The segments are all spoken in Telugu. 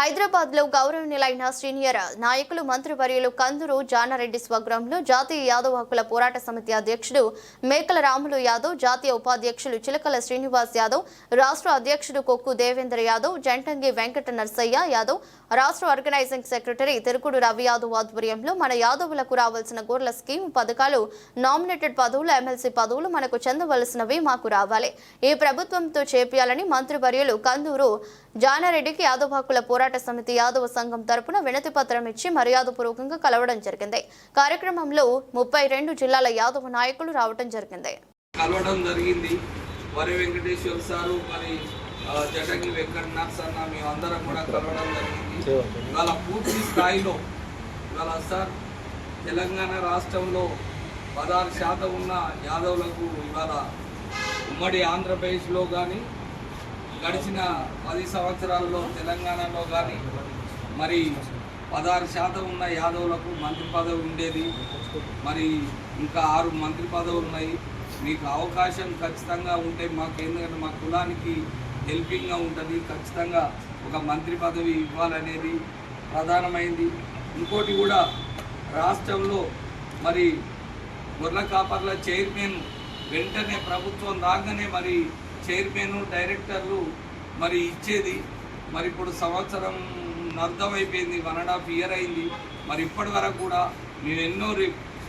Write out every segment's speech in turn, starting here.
హైదరాబాద్లో గౌరవనీయులైన సీనియర్ నాయకులు మంత్రివర్యులు కందురు జానారెడ్డి స్వగ్రామంలో జాతీయ యాదవ్ హక్కుల పోరాట సమితి అధ్యక్షుడు మేకల రాములు యాదవ్ జాతీయ ఉపాధ్యక్షులు చిలకల శ్రీనివాస్ యాదవ్ రాష్ట్ర అధ్యక్షుడు కొక్కు దేవేంద్ర యాదవ్ జంటంగి వెంకట నర్సయ్య యాదవ్ రాష్ట్ర ఆర్గనైజింగ్ సెక్రటరీ తిరుకుడు రవి యాదవ్ ఆధ్వర్యంలో మన యాదవులకు రావాల్సిన గోర్ల స్కీమ్ పథకాలు నామినేటెడ్ పదవులు ఎమ్మెల్సీ పదవులు మనకు చెందవలసినవి మాకు రావాలి. ఈ ప్రభుత్వంతో చేపియాలని మంత్రివర్యులు కందూరు జానారెడ్డికి యాదవ్ హక్కుల పోరాట పోరాట సమితి యాదవ సంఘం తరపున వినతి పత్రం ఇచ్చి మర్యాదపూర్వకంగా కలవడం జరిగింది. కార్యక్రమంలో ముప్పై రెండు జిల్లాల యాదవ నాయకులు రావడం జరిగింది. కలవడం జరిగింది. వరి వెంకటేశ్వర సారు మరి ఆ, జటంగి సార్ మేము అందరం కూడా కలవడం జరిగింది. ఇవాళ పూర్తి స్థాయిలో ఇవాళ సార్ తెలంగాణ రాష్ట్రంలో పదహారు శాతం ఉన్న యాదవులకు ఇవాళ ఉమ్మడి ఆంధ్రప్రదేశ్లో కానీ గడిచిన పది సంవత్సరాల్లో తెలంగాణలో కానీ మరి పదహారు శాతం ఉన్న యాదవులకు మంత్రి పదవి ఉండేది. మరి ఇంకా ఆరు మంత్రి పదవులు ఉన్నాయి. మీకు అవకాశం ఖచ్చితంగా ఉంటే మాకు ఎందుకంటే మా కులానికి హెల్పింగ్గా ఉంటుంది. ఖచ్చితంగా ఒక మంత్రి పదవి ఇవ్వాలనేది ప్రధానమైంది. ఇంకోటి కూడా రాష్ట్రంలో మరి గొర్రె కాపర్ల చైర్మన్ వెంటనే ప్రభుత్వం రాగానే మరి చైర్మన్ డైరెక్టర్లు మరి ఇచ్చేది. మరి ఇప్పుడు సంవత్సరం అర్థం అయిపోయింది వన్ అండ్ హాఫ్ ఇయర్ అయింది. మరి ఇప్పటి వరకు కూడా మేము ఎన్నో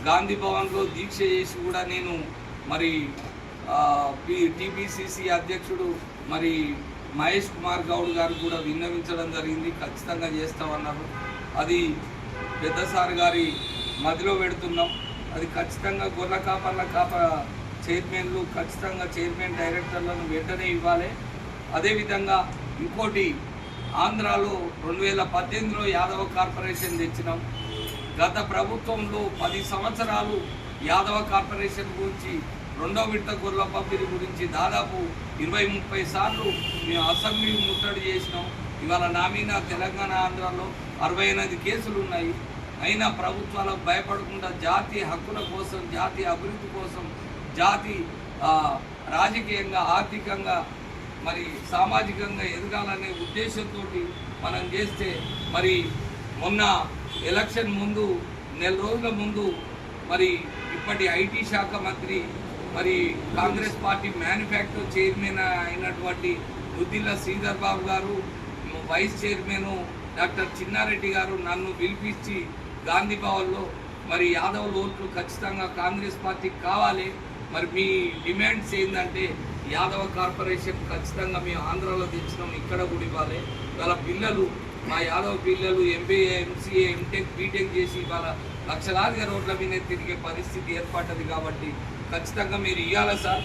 గాంధీ భవన్లో దీక్ష చేసి కూడా నేను మరి టీపీసీసీ అధ్యక్షుడు మరి మహేష్ కుమార్ గౌడ్ గారు కూడా విన్నవించడం జరిగింది. ఖచ్చితంగా చేస్తామన్నారు. అది పెద్దసారి గారి మదిలో పెడుతున్నాం. అది ఖచ్చితంగా గొర్రె కాపర్ల కాప చైర్మన్లు ఖచ్చితంగా చైర్మన్ డైరెక్టర్లను వెంటనే ఇవ్వాలి. అదేవిధంగా ఇంకోటి ఆంధ్రాలో రెండు వేల పద్దెనిమిదిలో యాదవ కార్పొరేషన్ తెచ్చినాం. గత ప్రభుత్వంలో పది సంవత్సరాలు యాదవ కార్పొరేషన్ గురించి రెండో విడత గొర్రెల పంపిణీ గురించి దాదాపు ఇరవై ముప్పై సార్లు మేము అసెంబ్లీ ముట్టడి చేసినాం. ఇవాళ నా మీద తెలంగాణ ఆంధ్రాలో అరవై ఎనిమిది కేసులు ఉన్నాయి. అయినా ప్రభుత్వాలకు భయపడకుండా జాతీయ హక్కుల కోసం జాతీయ అభివృద్ధి కోసం జాతి రాజకీయంగా ఆర్థికంగా మరి సామాజికంగా ఎదగాలనే ఉద్దేశంతో మనం చేస్తే మరి మొన్న ఎలక్షన్ ముందు నెల రోజుల ముందు మరి ఇప్పటి ఐటీ శాఖ మంత్రి మరి కాంగ్రెస్ పార్టీ మ్యానుఫ్యాక్చర్ చైర్మన్ అయినటువంటి రుద్దిల్ల శ్రీధర్ బాబు గారు వైస్ చైర్మన్ డాక్టర్ చిన్నారెడ్డి గారు నన్ను పిలిపించి గాంధీ భవన్లో మరి యాదవ్ ఓట్లు ఖచ్చితంగా కాంగ్రెస్ పార్టీకి కావాలి. మరి మీ డిమాండ్స్ ఏంటంటే యాదవ కార్పొరేషన్ ఖచ్చితంగా మేము ఆంధ్రాలో తెచ్చినాం ఇక్కడ కూడా ఇవ్వాలి. వాళ్ళ పిల్లలు మా యాదవ పిల్లలు ఎంబీఏ ఎంసీఏ ఎంటెక్ బీటెక్ చేసి ఇవాళ లక్షలాదిగా రోడ్ల మీద తిరిగే పరిస్థితి ఏర్పడ్డది కాబట్టి ఖచ్చితంగా మీరు ఇవ్వాలి సార్?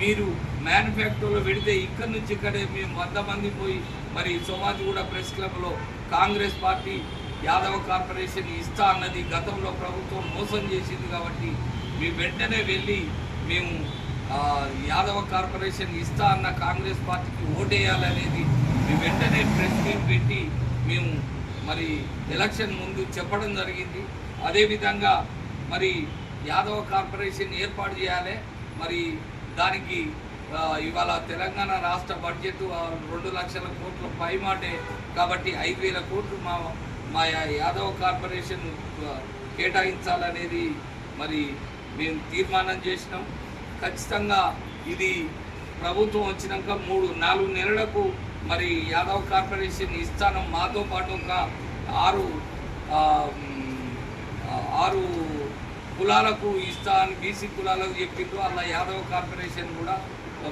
మీరు మ్యానుఫ్యాక్చర్లో పెడితే ఇక్కడ నుంచి ఇక్కడే మేము వంద మంది పోయి మరి సోమాజిగూడ ప్రెస్ క్లబ్లో కాంగ్రెస్ పార్టీ యాదవ కార్పొరేషన్ ఇస్తా అన్నది గతంలో ప్రభుత్వం మోసం చేసింది కాబట్టి మేము వెంటనే వెళ్ళి మేము యాదవ కార్పొరేషన్ ఇస్తా అన్న కాంగ్రెస్ పార్టీకి ఓటేయాలనేది మేము వెంటనే ప్రెస్ మీట్ పెట్టి మేము మరి ఎలక్షన్ ముందు చెప్పడం జరిగింది. అదేవిధంగా మరి యాదవ కార్పొరేషన్ ఏర్పాటు చేయాలి. మరి దానికి ఇవాళ తెలంగాణ రాష్ట్ర బడ్జెట్ రెండు లక్షల కోట్ల పైమాటే కాబట్టి ఐదు వేల కోట్లు మా మా యాదవ కార్పొరేషన్ కేటాయించాలనేది మరి మేము తీర్మానం చేసినాం. ఖచ్చితంగా ఇది ప్రభుత్వం వచ్చినాక మూడు నాలుగు నెలలకు మరి యాదవ్ కార్పొరేషన్ ఇస్తాను మాతో పాటు ఒక ఆరు ఆరు కులాలకు ఇస్తా అని బీసీ కులాలకు చెప్పిండ్రు. అలా యాదవ్ కార్పొరేషన్ కూడా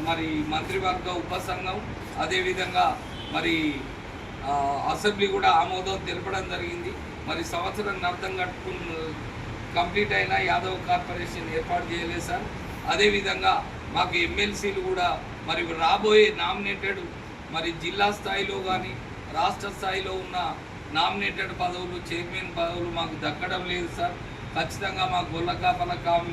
మరి మంత్రివర్గ ఉపసంఘం అదేవిధంగా మరి అసెంబ్లీ కూడా ఆమోదం తెలపడం జరిగింది. మరి సంవత్సరం అర్థం కట్టుకున్న కంప్లీట్ అయిన యాదవ్ కార్పొరేషన్ ఏర్పాటు చేయలేదు సార్. అదేవిధంగా మాకు ఎమ్మెల్సీలు కూడా మరి రాబోయే నామినేటెడ్ మరి జిల్లా స్థాయిలో కానీ రాష్ట్ర స్థాయిలో ఉన్న నామినేటెడ్ పదవులు చైర్మన్ పదవులు మాకు దక్కడం లేదు సార్. ఖచ్చితంగా మా గొల్లకాపల కాం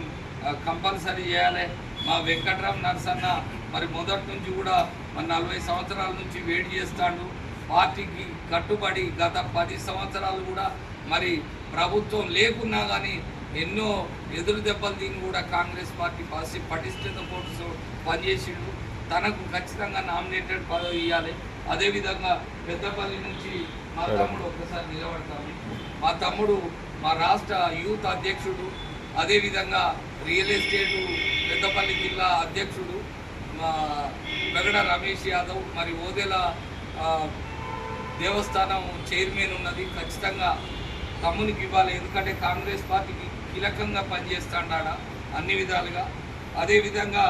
కంపల్సరీ చేయాలి. మా వెంకట్రామ్ నర్సన్న మరి మొదటి నుంచి కూడా మరి నలభై సంవత్సరాల నుంచి వేడి చేస్తాడు. పార్టీకి కట్టుబడి గత పది సంవత్సరాలు కూడా మరి ప్రభుత్వం లేకున్నా కానీ ఎన్నో ఎదురు దెబ్బలు తిని కూడా కాంగ్రెస్ పార్టీ పాసి పటిష్టత కోసం పనిచేసిండు. తనకు ఖచ్చితంగా నామినేటెడ్ పదవి ఇవ్వాలి అదేవిధంగా పెద్దపల్లి నుంచి మా తమ్ముడు ఒక్కసారి నిలబడతాను. మా తమ్ముడు మా రాష్ట్ర యూత్ అధ్యక్షుడు. అదేవిధంగా రియల్ ఎస్టేట్ పెద్దపల్లి జిల్లా అధ్యక్షుడు. మా వెగడ రమేష్ యాదవ్ మరి ఓదెల దేవస్థానం చైర్మన్ ఉన్నది. ఖచ్చితంగా తమ్మునికి ఇవ్వాలి. ఎందుకంటే కాంగ్రెస్ పార్టీకి కీలకంగా పనిచేస్తాడా అన్ని విధాలుగా. అదేవిధంగా